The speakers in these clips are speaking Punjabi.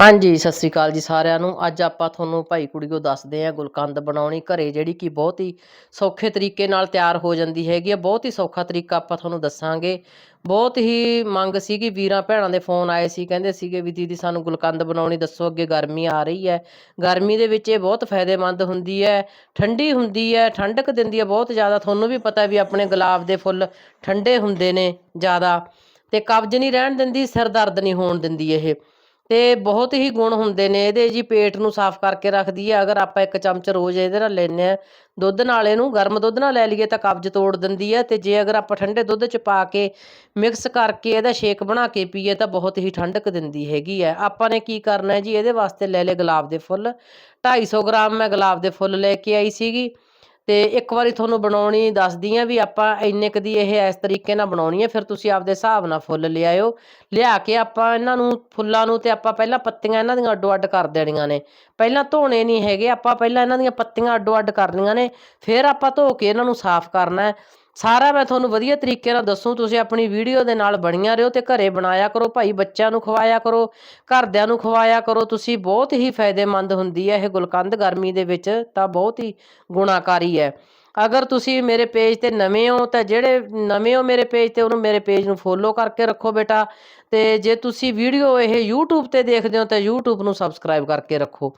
ਹਾਂਜੀ, ਸਤਿ ਸ੍ਰੀ ਅਕਾਲ ਜੀ ਸਾਰਿਆਂ ਨੂੰ। ਅੱਜ ਆਪਾਂ ਤੁਹਾਨੂੰ ਭਾਈ ਕੁੜੀਓ ਦੱਸਦੇ ਆਂ ਗੁਲਕੰਦ ਬਣਾਉਣੀ, ਘਰੇ ਜਿਹੜੀ ਕਿ ਬਹੁਤ ਹੀ ਸੌਖੇ ਤਰੀਕੇ ਨਾਲ ਤਿਆਰ ਹੋ ਜਾਂਦੀ ਹੈਗੀ ਆ, ਬਹੁਤ ਹੀ ਸੌਖਾ ਤਰੀਕਾ ਆਪਾਂ ਤੁਹਾਨੂੰ ਦੱਸਾਂਗੇ। ਬਹੁਤ ਹੀ ਮੰਗ ਸੀਗੀ, ਵੀਰਾਂ ਭੈਣਾਂ ਦੇ ਫੋਨ ਆਏ ਸੀ, ਕਹਿੰਦੇ ਸੀਗੇ ਵੀ ਦੀਦੀ ਸਾਨੂੰ ਗੁਲਕੰਦ ਬਣਾਉਣੀ, ਦੱਸੋ ਅੱਗੇ ਗਰਮੀ ਆ ਰਹੀ ਹੈ। ਗਰਮੀ ਦੇ ਵਿੱਚ ਇਹ ਬਹੁਤ ਫਾਇਦੇਮੰਦ ਹੁੰਦੀ ਹੈ, ਠੰਡੀ ਹੁੰਦੀ ਹੈ, ਠੰਡਕ ਦਿੰਦੀ ਹੈ, ਬਹੁਤ ਜ਼ਿਆਦਾ ਤੁਹਾਨੂੰ ਵੀ ਪਤਾ ਵੀ ਆਪਣੇ ਗੁਲਾਬ ਦੇ ਫੁੱਲ ਠੰਡੇ ਹੁੰਦੇ ਨੇ ਜ਼ਿਆਦਾ। ਤੇ ਕਬਜ਼ ਨਹੀਂ ਰਹਿਣ ਦਿੰਦੀ, ਸਿਰ ਦਰਦ ਨਹੀਂ ਹੋਣ ਦਿੰਦੀ ਇਹ। ਤੇ ਬਹੁਤ ਹੀ ਗੁਣ ਹੁੰਦੇ ਨੇ, ਇਹਦੇ ਜੀ ਪੇਟ ਨੂੰ ਸਾਫ਼ ਕਰਕੇ ਰੱਖਦੀ ਹੈ ਅਗਰ ਆਪਾਂ ਇੱਕ ਚਮਚ ਰੋਜ਼ ਇਹਦੇ ਨਾਲ ਲੈਨੇ ਆ ਦੁੱਧ ਨਾਲ ਇਹਨੂੰ ਗਰਮ ਦੁੱਧ ਨਾਲ ਲੈ ਲਈਏ ਤਾਂ ਕਬਜ਼ ਤੋੜ ਦਿੰਦੀ ਹੈ ਤੇ ਜੇ ਅਗਰ ਆਪਾਂ ਠੰਡੇ ਦੁੱਧ ਚ ਪਾ ਕੇ ਮਿਕਸ ਕਰਕੇ ਇਹਦਾ ਸ਼ੇਕ ਬਣਾ ਕੇ ਪੀਏ ਤਾਂ ਬਹੁਤ ਹੀ ਠੰਡਕ ਦਿੰਦੀ ਹੈਗੀ ਹੈ ਆਪਾਂ ਨੇ ਕੀ ਕਰਨਾ ਹੈ ਜੀ, ਇਹਦੇ ਵਾਸਤੇ ਲੈ ਲਏ ਗੁਲਾਬ ਦੇ ਫੁੱਲ 250 ਗ੍ਰਾਮ ਮੈਂ ਗੁਲਾਬ ਦੇ ਫੁੱਲ ਲੈ ਕੇ ਆਈ ਸੀਗੀ ਤੇ ਇੱਕ ਵਾਰੀ ਤੁਹਾਨੂੰ ਬਣਾਉਣੀ ਦੱਸਦੀ ਆ ਵੀ ਆਪਾਂ ਇੰਨੇ ਕੁ ਦੀ ਇਹ ਇਸ ਤਰੀਕੇ ਨਾਲ ਬਣਾਉਣੀ ਹੈ, ਫਿਰ ਤੁਸੀਂ ਆਪਦੇ ਹਿਸਾਬ ਨਾਲ ਫੁੱਲ ਲਿਆਇਓ। ਲਿਆ ਕੇ ਆਪਾਂ ਇਹਨਾਂ ਨੂੰ, ਫੁੱਲਾਂ ਨੂੰ ਤੇ ਆਪਾਂ ਪਹਿਲਾਂ ਪੱਤੀਆਂ ਇਹਨਾਂ ਦੀਆਂ ਅੱਡੋ ਅੱਡ ਕਰ ਦੇਣੀਆਂ ਨੇ। ਪਹਿਲਾਂ ਧੋਣੇ ਨਹੀਂ ਹੈਗੇ, ਆਪਾਂ ਪਹਿਲਾਂ ਇਹਨਾਂ ਦੀਆਂ ਪੱਤੀਆਂ ਅੱਡੋ ਅੱਡ ਕਰਨੀਆਂ ਨੇ, ਫਿਰ ਆਪਾਂ ਧੋ ਕੇ ਇਹਨਾਂ ਨੂੰ ਸਾਫ਼ ਕਰਨਾ ਸਾਰਾ ਮੈਂ ਤੁਹਾਨੂੰ ਵਧੀਆ ਤਰੀਕੇ ਨਾਲ ਦੱਸੂ, ਤੁਸੀਂ ਆਪਣੀ ਵੀਡੀਓ ਦੇ ਨਾਲ ਬਣੀਆਂ ਰਹੋ ਤੇ ਘਰੇ ਬਣਾਇਆ ਕਰੋ, ਭਾਈ ਬੱਚਿਆਂ ਨੂੰ ਖਵਾਇਆ ਕਰੋ, ਘਰਦਿਆਂ ਨੂੰ ਖਵਾਇਆ ਕਰੋ, ਤੁਸੀਂ ਬਹੁਤ ਹੀ ਫਾਇਦੇਮੰਦ ਹੁੰਦੀ ਹੈ, ਇਹ ਗੁਲਕੰਦ ਗਰਮੀ ਦੇ ਵਿੱਚ ਤਾਂ ਬਹੁਤ ਹੀ ਗੁਣਾਕਾਰੀ ਹੈ। ਅਗਰ ਤੁਸੀਂ ਮੇਰੇ ਪੇਜ ਤੇ ਨਵੇਂ ਹੋ, ਤਾਂ ਜਿਹੜੇ ਨਵੇਂ ਹੋ ਮੇਰੇ ਪੇਜ ਤੇ, ਉਹਨੂੰ ਮੇਰੇ ਪੇਜ ਨੂੰ ਫੋਲੋ ਕਰਕੇ ਰੱਖੋ ਬੇਟਾ। ਤੇ ਜੇ ਤੁਸੀਂ ਵੀਡੀਓ ਇਹ YouTube ਤੇ ਦੇਖਦੇ ਹੋ, ਤਾਂ YouTube ਨੂੰ ਸਬਸਕ੍ਰਾਈਬ ਕਰਕੇ ਰੱਖੋ।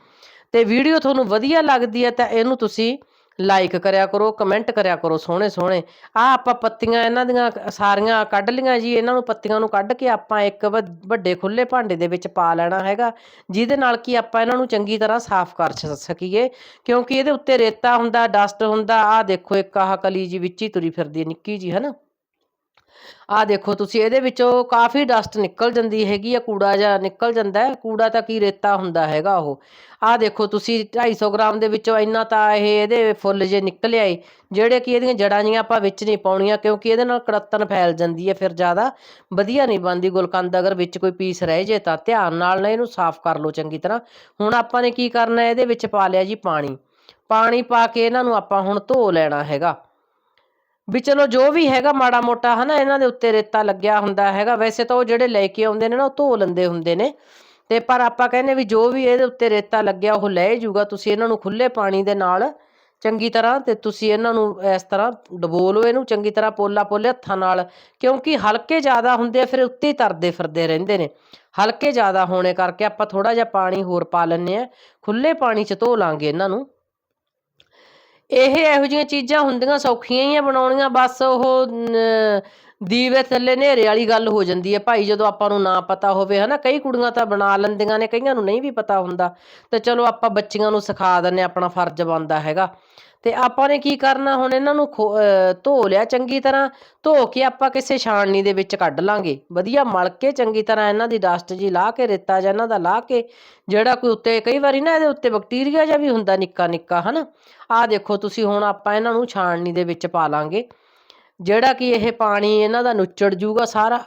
ਤੇ ਵੀਡੀਓ ਤੁਹਾਨੂੰ ਵਧੀਆ ਲੱਗਦੀ ਹੈ, ਤਾਂ ਇਹਨੂੰ ਤੁਸੀਂ ਲਾਈਕ ਕਰਿਆ ਕਰੋ ਕਮੈਂਟ ਕਰਿਆ ਕਰੋ ਸੋਹਣੇ ਸੋਹਣੇ। ਆ ਆਪਾਂ ਪੱਤੀਆਂ ਇਹਨਾਂ ਦੀਆਂ, ਸਾਰੀਆਂ ਕੱਢ ਲੀਆਂ ਜੀ, ਇਹਨਾਂ ਨੂੰ ਪੱਤੀਆਂ ਨੂੰ ਕੱਢ ਕੇ ਆਪਾਂ ਇੱਕ ਵ- ਵੱਡੇ ਖੁੱਲੇ ਭਾਂਡੇ ਦੇ ਵਿੱਚ ਪਾ ਲੈਣਾ ਹੈਗਾ, ਜਿਹਦੇ ਨਾਲ ਕਿ ਆਪਾਂ ਇਹਨਾਂ ਨੂੰ ਚੰਗੀ ਤਰ੍ਹਾਂ ਸਾਫ਼ ਕਰ ਸ- ਸਕੀਏ। ਕਿਉਂਕਿ ਇਹਦੇ ਉੱਤੇ ਰੇਤਾ ਹੁੰਦਾ ਡਸਟ ਹੁੰਦਾ ਆ ਦੇਖੋ ਇੱਕ ਆਹ ਕਲੀ ਜੀ ਵਿੱਚ ਹੀ ਤੁਰੀ ਫਿਰਦੀ ਹੈ, ਨਿੱਕੀ ਜੀ ਹੈ ਨਾ? ਆ ਦੇਖੋ, ਤੁਸੀਂ ਇਹਦੇ ਵਿੱਚੋਂ ਕਾਫੀ ਡਸਟ ਨਿਕਲ ਜਾਂਦੀ ਹੈਗੀ ਆ, ਕੂੜਾ ਜਾਂ ਨਿਕਲ ਜਾਂਦਾ ਹੈ। ਕੂੜਾ ਤਾਂ ਕੀ ਰੇਤਾ ਹੁੰਦਾ ਹੈਗਾ ਉਹ। ਆ ਦੇਖੋ, ਤੁਸੀਂ 250 ਗ੍ਰਾਮ ਦੇ ਵਿੱਚੋਂ ਇੰਨਾ ਤਾਂ ਇਹ ਇਹਦੇ ਫੁੱਲ ਜੇ ਨਿਕਲ ਆਏ ਜਿਹੜੇ ਕਿ ਇਹਦੀਆਂ ਜੜਾਂ ਜੀਆਂ ਆਪਾਂ ਵਿੱਚ ਨਹੀਂ ਪਾਉਣੀਆਂ, ਕਿਉਂਕਿ ਇਹਦੇ ਨਾਲ ਕੜੱਤਨ ਫੈਲ ਜਾਂਦੀ ਹੈ ਫਿਰ ਜ਼ਿਆਦਾ ਵਧੀਆ ਨਹੀਂ ਬਣਦੀ। ਗੁਲਕੰਦ ਅਗਰ ਵਿੱਚ ਕੋਈ ਪੀਸ ਰਹਿ ਜੇ ਤਾਂ ਧਿਆਨ ਨਾਲ ਨਾ ਇਹਨੂੰ ਸਾਫ਼ ਕਰ ਲਓ ਚੰਗੀ ਤਰ੍ਹਾਂ। ਹੁਣ ਆਪਾਂ ਨੇ ਕੀ ਕਰਨਾ, ਇਹਦੇ ਵਿੱਚ ਪਾ ਲਿਆ ਜੀ ਪਾਣੀ। ਪਾਣੀ ਪਾ ਕੇ ਇਹਨਾਂ ਨੂੰ ਆਪਾਂ ਹੁਣ ਧੋ ਲੈਣਾ ਹੈਗਾ। ਵੀ ਚਲੋ ਜੋ ਵੀ ਹੈਗਾ ਮਾੜਾ ਮੋਟਾ ਹਨਾ, ਇਹਨਾਂ ਦੇ ਉੱਤੇ ਰੇਤਾ ਲੱਗਿਆ ਹੁੰਦਾ ਹੈਗਾ, ਵੈਸੇ ਤਾਂ ਉਹ ਜਿਹੜੇ ਲੈ ਕੇ ਆਉਂਦੇ ਨੇ ਨਾ, ਉਹ ਧੋ ਲੈਂਦੇ ਹੁੰਦੇ ਨੇ। ਤੇ ਪਰ ਆਪਾਂ ਕਹਿੰਦੇ ਵੀ ਜੋ ਵੀ ਇਹਦੇ ਉੱਤੇ ਰੇਤਾ ਲੱਗਿਆ, ਉਹ ਲੈ ਜੂਗਾ ਤੁਸੀਂ ਇਹਨਾਂ ਨੂੰ ਖੁੱਲੇ ਪਾਣੀ ਦੇ ਨਾਲ ਚੰਗੀ ਤਰ੍ਹਾਂ ਤੇ ਤੁਸੀਂ ਇਹਨਾਂ ਨੂੰ ਇਸ ਤਰ੍ਹਾਂ ਡਬੋ ਲਓ ਇਹਨੂੰ, ਚੰਗੀ ਤਰ੍ਹਾਂ ਪੋਲਾ ਪੋਲੇ ਹੱਥਾਂ ਨਾਲ, ਕਿਉਂਕਿ ਹਲਕੇ ਜ਼ਿਆਦਾ ਹੁੰਦੇ ਆ, ਫਿਰ ਉੱਤੇ ਹੀ ਤਰਦੇ ਫਿਰਦੇ ਰਹਿੰਦੇ ਨੇ। ਹਲਕੇ ਜ਼ਿਆਦਾ ਹੋਣੇ ਕਰਕੇ ਆਪਾਂ ਥੋੜਾ ਜਿਹਾ ਪਾਣੀ ਹੋਰ ਪਾ ਲੈਂਦੇ ਆ ਖੁੱਲੇ ਪਾਣੀ 'ਚ ਧੋ ਲਾਂਗੇ ਇਹਨਾਂ ਨੂੰ। ਇਹ ਇਹੋ ਜਿਹੀਆਂ ਚੀਜ਼ਾਂ ਹੁੰਦੀਆਂ ਸੌਖੀਆਂ ਹੀ ਆ ਬਣਾਉਣੀਆਂ ਬਸ ਉਹ ਨ- ਦੀਵੇ ਥੱਲੇ ਹਨੇਰੇ ਵਾਲੀ ਗੱਲ ਹੋ ਜਾਂਦੀ ਹੈ। ਭਾਈ ਜਦੋਂ ਆਪਾਂ ਨੂੰ ਨਾ ਪਤਾ ਹੋਵੇ, ਹਨਾ, ਕਈ ਕੁੜੀਆਂ ਤਾਂ ਬਣਾ ਲੈਂਦੀਆਂ ਨੇ, ਕਈਆਂ ਨੂੰ ਨਹੀਂ ਵੀ ਪਤਾ ਹੁੰਦਾ। ਤੇ ਚਲੋ ਆਪਾਂ ਬੱਚੀਆਂ ਨੂੰ ਸਿਖਾ ਦਿੰਨੇ ਆਪਣਾ ਫਰਜ਼ ਬਣਦਾ ਹੈਗਾ। ਤੇ ਆਪਾਂ ਨੇ ਕੀ ਕਰਨਾ, ਹੁਣ ਇਹਨਾਂ ਨੂੰ ਖੋ- ਧੋ ਲਿਆ ਚੰਗੀ ਤਰ੍ਹਾਂ, ਧੋ ਕੇ ਆਪਾਂ ਕਿਸੇ ਛਾਣਨੀ ਦੇ ਵਿੱਚ ਕੱਢ ਲਾਂਗੇ। ਵਧੀਆ ਮਲ ਕੇ ਚੰਗੀ ਤਰ੍ਹਾਂ ਇਹਨਾਂ ਦੀ ਡਸਟ ਜੀ ਲਾ ਕੇ, ਰੇਤਾ ਜਾਂ ਇਹਨਾਂ ਦਾ ਲਾ ਕੇ, ਜਿਹੜਾ ਕੋਈ ਉੱਤੇ, ਕਈ ਵਾਰੀ ਨਾ ਇਹਦੇ ਉੱਤੇ ਬੈਕਟੀਰੀਆ ਜਿਹਾ ਵੀ ਹੁੰਦਾ ਨਿੱਕਾ ਨਿੱਕਾ ਹਨਾ। ਆਹ ਦੇਖੋ ਤੁਸੀਂ ਹੁਣ ਆਪਾਂ ਇਹਨਾਂ ਨੂੰ ਛਾਣਨੀ ਦੇ ਵਿੱਚ ਪਾ ਲਾਂਗੇ। ਜਿਹੜਾ ਕਿ ਇਹ ਪਾਣੀ ਇਹਨਾਂ ਦਾ ਨੁੱਚੜ ਜੂਗਾ ਸਾਰਾ,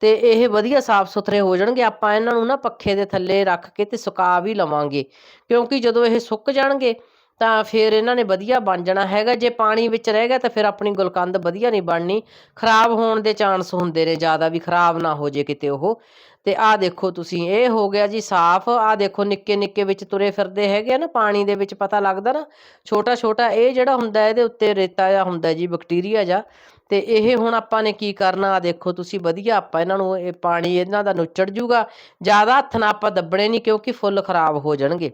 ਤੇ ਇਹ ਵਧੀਆ ਸਾਫ਼ ਸੁਥਰੇ ਹੋ ਜਾਣਗੇ। ਆਪਾਂ ਇਹਨਾਂ ਨੂੰ ਨਾ ਪੱਖੇ ਦੇ ਥੱਲੇ ਰੱਖ ਕੇ ਤੇ ਸੁਕਾ ਵੀ ਲਵਾਂਗੇ। ਕਿਉਂਕਿ ਜਦੋਂ ਇਹ ਸੁੱਕ ਜਾਣਗੇ, ਤਾਂ ਫਿਰ ਇਹਨਾਂ ਨੇ ਵਧੀਆ ਬਣ ਜਾਣਾ ਹੈਗਾ। ਜੇ ਪਾਣੀ ਵਿੱਚ ਰਹਿ ਗਿਆ ਤਾਂ ਫਿਰ ਆਪਣੀ ਗੁਲਕੰਦ ਵਧੀਆ ਨਹੀਂ ਬਣਨੀ। ਖਰਾਬ ਹੋਣ ਦੇ ਚਾਂਸ ਹੁੰਦੇ ਨੇ, ਜ਼ਿਆਦਾ ਵੀ ਖਰਾਬ ਨਾ ਹੋ ਜੇ ਕਿਤੇ ਉਹ। ਤੇ ਆਹ ਦੇਖੋ ਤੁਸੀਂ, ਇਹ ਹੋ ਗਿਆ ਜੀ ਸਾਫ਼। ਆਹ ਦੇਖੋ ਨਿੱਕੇ ਨਿੱਕੇ ਵਿੱਚ ਤੁਰੇ ਫਿਰਦੇ ਹੈਗੇ ਆ ਨਾ, ਪਾਣੀ ਦੇ ਵਿੱਚ ਪਤਾ ਲੱਗਦਾ ਨਾ, ਛੋਟਾ ਛੋਟਾ ਇਹ ਜਿਹੜਾ ਹੁੰਦਾ ਇਹਦੇ ਉੱਤੇ ਰੇਤਾ ਜਿਹਾ ਹੁੰਦਾ ਜੀ, ਬੈਕਟੀਰੀਆ ਜਿਹਾ। ਤੇ ਇਹ ਹੁਣ ਆਪਾਂ ਨੇ ਕੀ ਕਰਨਾ ਆ ਦੇਖੋ ਤੁਸੀਂ ਵਧੀਆ, ਆਪਾਂ ਇਹਨਾਂ ਨੂੰ ਇਹ ਪਾਣੀ ਇਹਨਾਂ ਦਾ ਨੁੱਚੜ ਜੂਗਾ। ਜ਼ਿਆਦਾ ਹੱਥ ਨਾਲ ਆਪਾਂ ਦੱਬਣੇ ਨਹੀਂ, ਕਿਉਂਕਿ ਫੁੱਲ ਖਰਾਬ ਹੋ ਜਾਣਗੇ।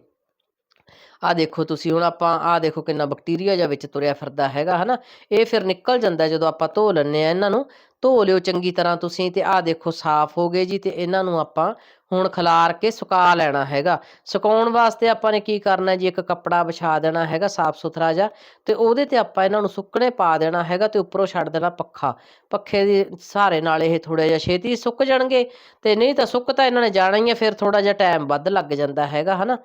ਆ ਦੇਖੋ ਤੁਸੀਂ ਹੁਣ ਆਪਾਂ ਆ ਦੇਖੋ ਕਿੰਨਾ ਬੈਕਟੀਰੀਆ ਜਿਹਾ ਵਿੱਚ ਤੁਰਿਆ ਫਿਰਦਾ ਹੈਗਾ, ਹਨਾ। ਇਹ ਫਿਰ ਨਿਕਲ ਜਾਂਦਾ ਜਦੋਂ ਆਪਾਂ ਧੋ ਲੈਂਦੇ ਆ ਇਹਨਾਂ ਨੂੰ। ਧੋ ਲਿਓ ਚੰਗੀ ਤਰ੍ਹਾਂ ਤੁਸੀਂ ਤੇ ਆਹ ਦੇਖੋ ਸਾਫ਼ ਹੋ ਗਏ ਜੀ ਤੇ ਇਹਨਾਂ ਨੂੰ ਆਪਾਂ ਹੁਣ ਖਿਲਾਰ ਕੇ ਸੁਕਾ ਲੈਣਾ ਹੈਗਾ। ਸੁਕਾਉਣ ਵਾਸਤੇ ਆਪਾਂ ਨੇ ਕੀ ਕਰਨਾ ਜੀ? ਇੱਕ ਕੱਪੜਾ ਵਿਛਾ ਦੇਣਾ ਹੈਗਾ ਸਾਫ਼ ਸੁਥਰਾ ਜਿਹਾ ਤੇ ਉਹਦੇ ਤੇ ਆਪਾਂ ਇਹਨਾਂ ਨੂੰ ਸੁੱਕਣੇ ਪਾ ਦੇਣਾ ਹੈਗਾ ਤੇ ਉੱਪਰੋਂ ਛੱਡ ਦੇਣਾ ਪੱਖਾ। ਪੱਖੇ ਦੇ ਸਹਾਰੇ ਨਾਲ ਇਹ ਥੋੜਾ ਜਿਹਾ ਛੇਤੀ ਸੁੱਕ ਜਾਣਗੇ ਤੇ ਨਹੀਂ ਤਾਂ ਸੁੱਕ ਤਾਂ ਇਹਨਾਂ ਨੇ ਜਾਣਾ ਹੀ ਹੈ ਫਿਰ ਥੋੜਾ ਜਿਹਾ ਟਾਈਮ ਵੱਧ ਲੱਗ ਜਾਂਦਾ ਹੈਗਾ, ਹਨਾ?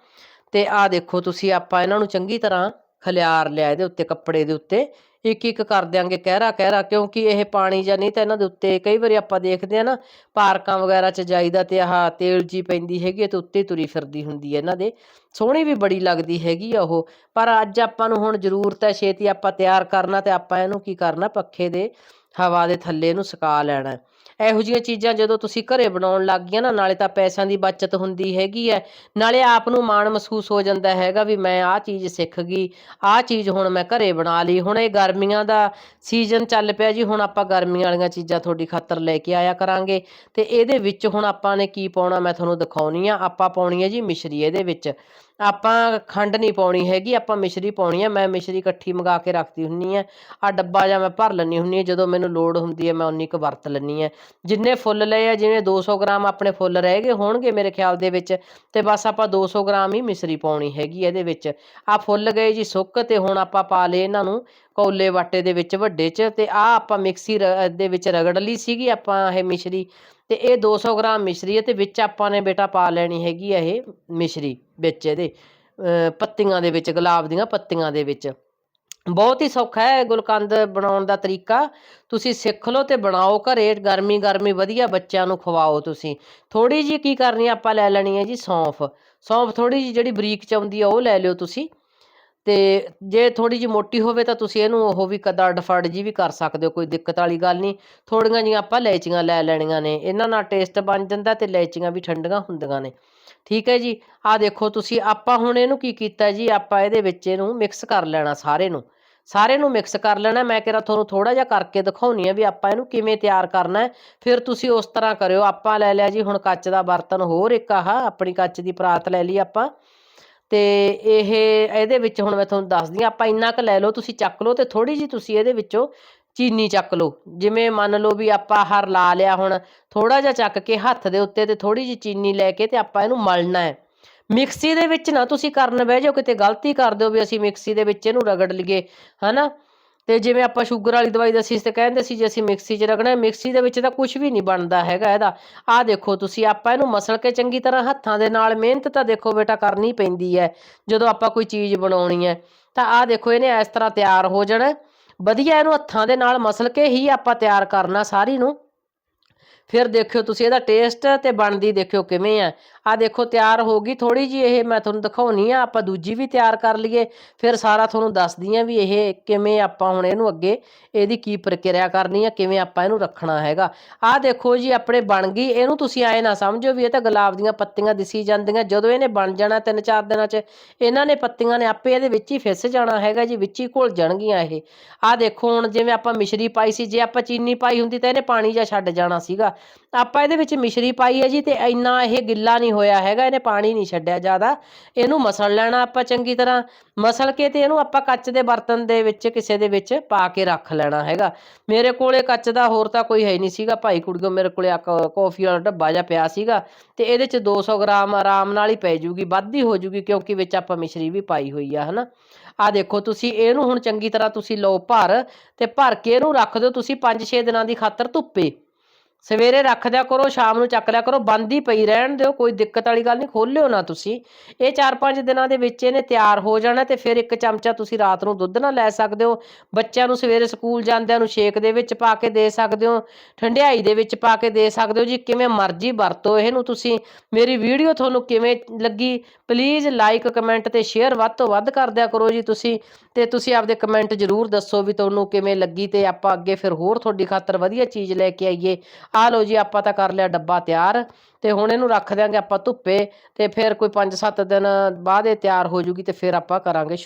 ਤੇ ਆਹ ਦੇਖੋ ਤੁਸੀਂ ਆਪਾਂ ਇਹਨਾਂ ਨੂੰ ਚੰਗੀ ਤਰ੍ਹਾਂ ਖਲਿਆਰ ਲਿਆ ਇਹਦੇ ਉੱਤੇ ਕੱਪੜੇ ਦੇ ਉੱਤੇ ਇੱਕ ਇੱਕ ਕਰ ਦਿਆਂਗੇ, ਕਹਿਰਾ ਕਹਿਰਾ, ਕਿਉਂਕਿ ਇਹ ਪਾਣੀ ਜਾਂ ਨਹੀਂ ਤਾਂ ਇਹਨਾਂ ਦੇ ਉੱਤੇ ਕਈ ਵਾਰੀ ਆਪਾਂ ਦੇਖਦੇ ਆ ਨਾ, ਪਾਰਕਾਂ ਵਗੈਰਾ 'ਚ ਜਾਈਦਾ ਤੇ ਆਹ ਤੇਲ ਜੀ ਪੈਂਦੀ ਹੈਗੀ ਹੈ ਤੇ ਉੱਤੇ ਤੁਰੀ ਫਿਰਦੀ ਹੁੰਦੀ ਹੈ ਇਹਨਾਂ ਦੇ। ਸੋਹਣੀ ਵੀ ਬੜੀ ਲੱਗਦੀ ਹੈਗੀ ਆ ਉਹ। ਪਰ ਅੱਜ ਆਪਾਂ ਨੂੰ ਹੁਣ ਜ਼ਰੂਰਤ ਹੈ ਛੇਤੀ ਆਪਾਂ ਤਿਆਰ ਕਰਨਾ ਤੇ ਆਪਾਂ ਇਹਨੂੰ ਕੀ ਕਰਨਾ, ਪੱਖੇ ਦੇ ਹਵਾ ਦੇ ਥੱਲੇ ਇਹਨੂੰ ਸੁਕਾ ਲੈਣਾ। ਇਹੋ ਜਿਹੀਆਂ ਚੀਜ਼ਾਂ ਜਦੋਂ ਤੁਸੀਂ ਘਰੇ ਬਣਾਉਣ ਲੱਗ ਗਈਆਂ ਨਾ, ਨਾਲੇ ਤਾਂ ਪੈਸਿਆਂ ਦੀ ਬਚਤ ਹੁੰਦੀ ਹੈਗੀ ਹੈ। ਨਾਲੇ ਆਪ ਨੂੰ ਮਾਣ ਮਹਿਸੂਸ ਹੋ ਜਾਂਦਾ ਹੈਗਾ ਵੀ ਮੈਂ ਆਹ ਚੀਜ਼ ਸਿੱਖ ਗਈ, ਆਹ ਚੀਜ਼ ਹੁਣ ਮੈਂ ਘਰੇ ਬਣਾ ਲਈ। ਹੁਣ ਇਹ ਗਰਮੀਆਂ ਦਾ ਸੀਜ਼ਨ ਚੱਲ ਪਿਆ ਜੀ, ਹੁਣ ਆਪਾਂ ਗਰਮੀਆਂ ਵਾਲੀਆਂ ਚੀਜ਼ਾਂ ਤੁਹਾਡੀ ਖਾਤਰ ਲੈ ਕੇ ਆਇਆ ਕਰਾਂਗੇ। ਤੇ ਇਹਦੇ ਵਿੱਚ ਹੁਣ ਆਪਾਂ ਨੇ ਕੀ ਪਾਉਣਾ ਮੈਂ ਤੁਹਾਨੂੰ ਦਿਖਾਉਣੀ ਆ, ਆਪਾਂ ਪਾਉਣੀ ਹੈ ਜੀ ਮਿਸ਼ਰੀ ਇਹਦੇ ਵਿੱਚ। ਆਪਾਂ ਖੰਡ ਨਹੀਂ ਪਾਉਣੀ ਹੈਗੀ, ਆਪਾਂ ਮਿਸ਼ਰੀ ਪਾਉਣੀ ਆ, ਮੈਂ ਮਿਸ਼ਰੀ ਇਕੱਠੀ ਮੰਗਾ ਕੇ ਰੱਖਦੀ ਹੁੰਨੀ ਆ। ਆ ਡੱਬਾ ਜਾਂ ਮੈਂ ਭਰ ਲੈਣੀ ਹੁੰਨੀ ਆ, ਜਦੋਂ ਮੈਨੂੰ ਲੋੜ ਹੁੰਦੀ ਹੈ ਮੈਂ ਉਨੀ ਕੁ ਵਰਤ ਲੈਣੀ ਆ। ਜਿੰਨੇ ਫੁੱਲ ਲਏ ਆ, ਜਿਵੇਂ 200 ਗ੍ਰਾਮ ਆਪਣੇ ਫੁੱਲ ਰਹਿ ਗਏ ਹੋਣਗੇ ਮੇਰੇ ਖਿਆਲ ਦੇ ਵਿੱਚ, ਤੇ ਬਸ ਆਪਾਂ 200 ਗ੍ਰਾਮ ਹੀ ਮਿਸ਼ਰੀ ਪਾਉਣੀ ਹੈਗੀ ਇਹਦੇ ਵਿੱਚ। ਆ ਫੁੱਲ ਗਏ ਜੀ ਸੁੱਕ, ਤੇ ਹੁਣ ਆਪਾਂ ਪਾ ਲਏ ਇਹਨਾਂ ਨੂੰ ਕੌਲੇ ਵਾਟੇ ਦੇ ਵਿੱਚ ਵੱਡੇ 'ਚ, ਤੇ ਆ ਆਪਾਂ ਮਿਕਸੀ ਰ- ਦੇ ਵਿੱਚ ਰਗੜ ਲਈ ਸੀਗੀ, ਆਪਾਂ ਇਹ ਮਿਸ਼ਰੀ ਤੇ ਇਹ 200 ਗ੍ਰਾਮ ਮਿਸ਼ਰੀ ਹੈ ਤੇ ਵਿੱਚ ਆਪਾਂ ਨੇ ਬੇਟਾ ਪਾ ਲੈਣੀ ਹੈਗੀ ਆ ਇਹ ਮਿਸ਼ਰੀ ਵਿੱਚ ਇਹਦੇ ਪੱਤੀਆਂ ਦੇ ਵਿੱਚ, ਗੁਲਾਬ ਦੀਆਂ ਪੱਤੀਆਂ ਦੇ ਵਿੱਚ। ਬਹੁਤ ਹੀ ਸੌਖਾ ਹੈ ਗੁਲਕੰਦ ਬਣਾਉਣ ਦਾ ਤਰੀਕਾ। ਤੁਸੀਂ ਸਿੱਖ ਲਓ ਤੇ ਬਣਾਓ ਘਰੇ, ਗਰਮੀ ਗਰਮੀ ਵਧੀਆ, ਬੱਚਿਆਂ ਨੂੰ ਖਵਾਓ ਤੁਸੀਂ। ਥੋੜੀ ਜੀ ਕੀ ਕਰਨੀ ਆਪਾਂ ਲੈ ਲੈਣੀ ਹੈ ਜੀ ਸੌਂਫ। ਸੌਂਫ ਥੋੜੀ ਜੀ ਜਿਹੜੀ ਬਰੀਕ ਚ ਆਉਂਦੀ ਆ, ਉਹ ਲੈ ਲਿਓ ਤੁਸੀਂ। ਤੇ ਜੇ ਥੋੜੀ ਜਿਹੀ ਮੋਟੀ ਹੋਵੇ ਤਾਂ ਤੁਸੀਂ ਇਹਨੂੰ ਉਹ ਵੀ ਕਦਾ ਡਫੜ ਜੀ ਵੀ ਕਰ ਸਕਦੇ ਹੋ, ਕੋਈ ਦਿੱਕਤ ਵਾਲੀ ਗੱਲ ਨਹੀਂ। ਥੋੜੀਆਂ ਜੀਆਂ ਆਪਾਂ ਲੈਚੀਆਂ ਲੈ ਲੈਣੀਆਂ ਨੇ। ਇਹਨਾਂ ਨਾਲ ਟੇਸਟ ਬਣ ਜਾਂਦਾ ਤੇ ਲੈਚੀਆਂ ਵੀ ਠੰਡੀਆਂ ਹੁੰਦੀਆਂ ਨੇ। ਠੀਕ ਹੈ ਜੀ? ਆਹ ਦੇਖੋ ਤੁਸੀਂ, ਆਪਾਂ ਹੁਣ ਇਹਨੂੰ ਕੀ ਕੀਤਾ ਜੀ? ਆਪਾਂ ਇਹਦੇ ਵਿੱਚ ਇਹਨੂੰ ਮਿਕਸ ਕਰ ਲੈਣਾ ਸਾਰੇ ਨੂੰ। ਸਾਰੇ ਨੂੰ ਮਿਕਸ ਕਰ ਲੈਣਾ। ਮੈਂ ਕਿਹਾ ਤੁਹਾਨੂੰ ਥੋੜਾ ਜਿਹਾ ਕਰਕੇ ਦਿਖਾਉਣੀ ਆ ਵੀ ਆਪਾਂ ਇਹਨੂੰ ਕਿਵੇਂ ਤਿਆਰ ਕਰਨਾ ਹੈ। ਫਿਰ ਤੁਸੀਂ ਉਸ ਤਰ੍ਹਾਂ ਕਰਿਓ। ਆਪਾਂ ਲੈ ਲਿਆ ਜੀ, ਹੁਣ ਕੱਚ ਦਾ ਬਰਤਨ ਹੋਰ ਇੱਕ ਆਹ, ਆਪਣੀ ਕੱਚ ਦੀ ਪਰਾਤ ਲੈ ਲਈ ਆਪਾਂ। ਤੇ ਇਹ, ਇਹਦੇ ਵਿੱਚ ਹੁਣ ਮੈਂ ਤੁਹਾਨੂੰ ਦੱਸਦੀ ਹਾਂ, ਆਪਾਂ ਇੰਨਾ ਕੁ ਲੈ ਲਓ, ਤੁਸੀਂ ਚੱਕ ਲਓ ਤੇ ਥੋੜੀ ਜੀ ਤੁਸੀਂ ਇਹਦੇ ਵਿੱਚੋਂ ਚੀਨੀ ਚੱਕ ਲਓ। ਜਿਵੇਂ ਮੰਨ ਲਓ ਵੀ ਆਪਾਂ ਹਰ ਲਾ ਲਿਆ ਹੁਣ ਥੋੜਾ ਜਿਹਾ ਚੱਕ ਕੇ ਹੱਥ ਦੇ ਉੱਤੇ ਤੇ ਥੋੜੀ ਜੀ ਚੀਨੀ ਲੈ ਕੇ ਤੇ ਆਪਾਂ ਇਹਨੂੰ ਮਲਣਾ ਹੈ। ਮਿਕਸੀ ਦੇ ਵਿੱਚ ਨਾ ਤੁਸੀਂ ਕਰਨ ਬਹਿ ਜਾਓ, ਕਿਤੇ ਗਲਤੀ ਕਰ ਦਿਓ ਵੀ ਅਸੀਂ ਮਿਕਸੀ ਦੇ ਵਿੱਚ ਇਹਨੂੰ ਰਗੜ ਲਈਏ, ਹਨਾ? ਤੇ ਜਿਵੇਂ ਆਪਾਂ ਸ਼ੂਗਰ ਵਾਲੀ ਦਵਾਈ ਦੱਸੀ ਸੀ ਤੇ ਕਹਿੰਦੇ ਸੀ, ਜੇ ਅਸੀਂ ਮਿਕਸੀ 'ਚ ਰਗੜਨਾ ਮਿਕਸੀ ਦੇ ਵਿੱਚ ਤਾਂ ਕੁਝ ਵੀ ਨਹੀਂ ਬਣਦਾ ਹੈਗਾ ਇਹਦਾ। ਆਹ ਦੇਖੋ ਤੁਸੀਂ, ਆਪਾਂ ਇਹਨੂੰ ਮਸਲ ਕੇ ਚੰਗੀ ਤਰ੍ਹਾਂ ਹੱਥਾਂ ਦੇ ਨਾਲ ਮਿਹਨਤ ਤਾਂ ਦੇਖੋ ਬੇਟਾ ਕਰਨੀ ਪੈਂਦੀ ਹੈ, ਜਦੋਂ ਆਪਾਂ ਕੋਈ ਚੀਜ਼ ਬਣਾਉਣੀ ਹੈ। ਤਾਂ ਆਹ ਦੇਖੋ ਇਹਨੇ ਇਸ ਤਰ੍ਹਾਂ ਤਿਆਰ ਹੋ ਜਾਣਾ। ਵਧੀਆ ਇਹਨੂੰ ਹੱਥਾਂ ਦੇ ਨਾਲ ਮਸਲ ਕੇ ਹੀ ਆਪਾਂ ਤਿਆਰ ਕਰਨਾ ਸਾਰੀ ਨੂੰ। ਫਿਰ ਦੇਖਿਓ ਤੁਸੀਂ ਇਹਦਾ ਟੇਸਟ ਤੇ ਬਣਦੀ ਦੇਖਿਓ ਕਿਵੇਂ ਆ। ਆ ਦੇਖੋ, ਤਿਆਰ ਹੋ ਗਈ ਥੋੜੀ ਜੀ ਇਹ, ਮੈਂ ਤੁਹਾਨੂੰ ਦਿਖਾਉਣੀ ਆ, ਆਪਾਂ ਦੂਜੀ ਵੀ ਤਿਆਰ ਕਰ ਲਈਏ। ਫਿਰ ਸਾਰਾ ਤੁਹਾਨੂੰ ਦੱਸਦੀ ਆ ਵੀ ਇਹ ਕਿਵੇਂ ਆਪਾਂ ਹੁਣ ਇਹਨੂੰ ਅੱਗੇ ਇਹਦੀ ਕੀ ਪ੍ਰਕਿਰਿਆ ਕਰਨੀ ਆ, ਕਿਵੇਂ ਆਪਾਂ ਇਹਨੂੰ ਰੱਖਣਾ ਹੈਗਾ। ਆਹ ਦੇਖੋ ਜੀ, ਆਪਣੇ ਬਣ ਗਈ। ਇਹਨੂੰ ਤੁਸੀਂ ਐ ਨਾ ਸਮਝੋ ਵੀ ਇਹ ਤਾਂ ਗੁਲਾਬ ਦੀਆਂ ਪੱਤੀਆਂ ਦਿਸੀ ਜਾਂਦੀਆਂ। ਜਦੋਂ ਇਹਨੇ ਬਣ ਜਾਣਾ ਤਿੰਨ ਚਾਰ ਦਿਨਾਂ 'ਚ, ਇਹਨਾਂ ਨੇ ਪੱਤੀਆਂ ਨੇ ਆਪੇ ਇਹਦੇ ਵਿੱਚ ਹੀ ਫਿਸ ਜਾਣਾ ਹੈਗਾ ਜੀ, ਵਿੱਚ ਹੀ ਘੁਲ ਜਾਣਗੀਆਂ ਇਹ। ਆਹ ਦੇਖੋ ਹੁਣ ਜਿਵੇਂ ਆਪਾਂ ਮਿਸ਼ਰੀ ਪਾਈ ਸੀ, ਜੇ ਆਪਾਂ ਚੀਨੀ ਪਾਈ ਹੁੰਦੀ ਤਾਂ ਇਹਨੇ ਪਾਣੀ ਜਾਂ ਛੱਡ ਜਾਣਾ ਸੀਗਾ। ਆਪਾਂ ਇਹਦੇ ਵਿੱਚ ਮਿਸ਼ਰੀ ਪਾਈ ਹੈ ਜੀ ਤੇ ਇੰਨਾ ਇਹ ਗਿੱਲਾ ਨਹੀਂ ਹੋਇਆ ਹੈਗਾ, ਇਹਨੇ ਪਾਣੀ ਨਹੀਂ ਛੱਡਿਆ ਜ਼ਿਆਦਾ। ਇਹਨੂੰ ਮਸਲ ਲੈਣਾ ਆਪਾਂ ਚੰਗੀ ਤਰ੍ਹਾਂ। ਮਸਲ ਕੇ ਤੇ ਇਹਨੂੰ ਆਪਾਂ ਕੱਚ ਦੇ ਬਰਤਨ ਦੇ ਵਿੱਚ, ਕਿਸੇ ਦੇ ਵਿੱਚ ਪਾ ਕੇ ਰੱਖ ਲੈਣਾ ਹੈਗਾ। ਮੇਰੇ ਕੋਲੇ ਕੱਚ ਦਾ ਹੋਰ ਤਾਂ ਕੋਈ ਹੈ ਨਹੀਂ ਸੀਗਾ। ਭਾਈ ਕੁੜੀਓ ਮੇਰੇ ਕੋਲੇ ਆ ਕਾਫੀ ਵਾਲਾ ਡੱਬਾ ਜਿਹਾ ਪਿਆ ਸੀਗਾ। ਤੇ ਇਹਦੇ ਚ 200 ਗ੍ਰਾਮ ਆਰਾਮ ਨਾਲ ਹੀ ਪੈ ਜੂਗੀ, ਵੱਧ ਹੀ ਹੋ ਜੂਗੀ ਕਿਉਂਕਿ ਵਿੱਚ ਆਪਾਂ ਮਿਸ਼ਰੀ ਵੀ ਪਾਈ ਹੋਈ ਆ, ਹਨਾ। ਆ ਦੇਖੋ ਤੁਸੀਂ, ਇਹਨੂੰ ਹੁਣ ਚੰਗੀ ਤਰ੍ਹਾਂ ਤੁਸੀਂ ਲਓ ਭਰ ਤੇ ਭਰ ਕੇ ਇਹਨੂੰ ਰੱਖ ਦਿਓ। ਤੁਸੀਂ 5-6 ਦਿਨਾਂ ਦੀ ਖਾਤਰ ਧੁੱਪੇ। ਸਵੇਰੇ ਰੱਖ ਦਿਆ ਕਰੋ, ਸ਼ਾਮ ਨੂੰ ਚੱਕ ਲਿਆ ਕਰੋ, ਬੰਦ ਹੀ ਪਈ ਰਹਿਣ ਦਿਓ, ਕੋਈ ਦਿੱਕਤ ਵਾਲੀ ਗੱਲ ਨਹੀਂ, ਖੋਲਿਓ ਨਾ ਤੁਸੀਂ। ਇਹ 4-5 ਦਿਨਾਂ ਦੇ ਵਿੱਚ ਇਹਨੇ ਤਿਆਰ ਹੋ ਜਾਣਾ ਤੇ ਫਿਰ ਇੱਕ ਚਮਚਾ ਤੁਸੀਂ ਰਾਤ ਨੂੰ ਦੁੱਧ ਨਾਲ ਲੈ ਸਕਦੇ ਹੋ। ਬੱਚਿਆਂ ਨੂੰ ਸਵੇਰੇ ਸਕੂਲ ਜਾਂਦਿਆਂ ਨੂੰ ਸ਼ੇਕ ਦੇ ਵਿੱਚ ਪਾ ਕੇ ਦੇ ਸਕਦੇ ਹੋ, ਠੰਡਿਆਈ ਦੇ ਵਿੱਚ ਪਾ ਕੇ ਦੇ ਸਕਦੇ ਹੋ ਜੀ, ਕਿਵੇਂ ਮਰਜ਼ੀ ਵਰਤੋ ਇਹਨੂੰ ਤੁਸੀਂ। ਮੇਰੀ ਵੀਡੀਓ ਤੁਹਾਨੂੰ ਕਿਵੇਂ ਲੱਗੀ ਪਲੀਜ਼ ਲਾਈਕ ਕਮੈਂਟ ਤੇ ਸ਼ੇਅਰ ਵੱਧ ਤੋਂ ਵੱਧ ਕਰ ਦਿਆ ਕਰੋ ਜੀ ਤੁਸੀਂ। ਤੇ ਤੁਸੀਂ ਆਪਦੇ ਕਮੈਂਟ ਜ਼ਰੂਰ ਦੱਸੋ ਵੀ ਤੁਹਾਨੂੰ ਕਿਵੇਂ ਲੱਗੀ ਤੇ ਆਪਾਂ ਅੱਗੇ ਫਿਰ ਹੋਰ ਤੁਹਾਡੀ ਖਾਤਰ ਵਧੀਆ ਚੀਜ਼ ਲੈ ਕੇ ਆਈਏ। ਆ ਲਓ ਜੀ, ਆਪਾਂ ਤਾਂ ਕਰ ਲਿਆ ਡੱਬਾ ਤਿਆਰ ਤੇ ਹੁਣ ਇਹਨੂੰ ਰੱਖ ਦਿਆਂਗੇ ਆਪਾਂ ਧੁੱਪੇ ਤੇ ਫਿਰ ਕੋਈ 5-7 ਦਿਨ ਬਾਅਦ ਇਹ ਤਿਆਰ ਹੋ ਜੂਗੀ ਤੇ ਫਿਰ ਆਪਾਂ ਕਰਾਂਗੇ ਸ਼ੁਰੂ।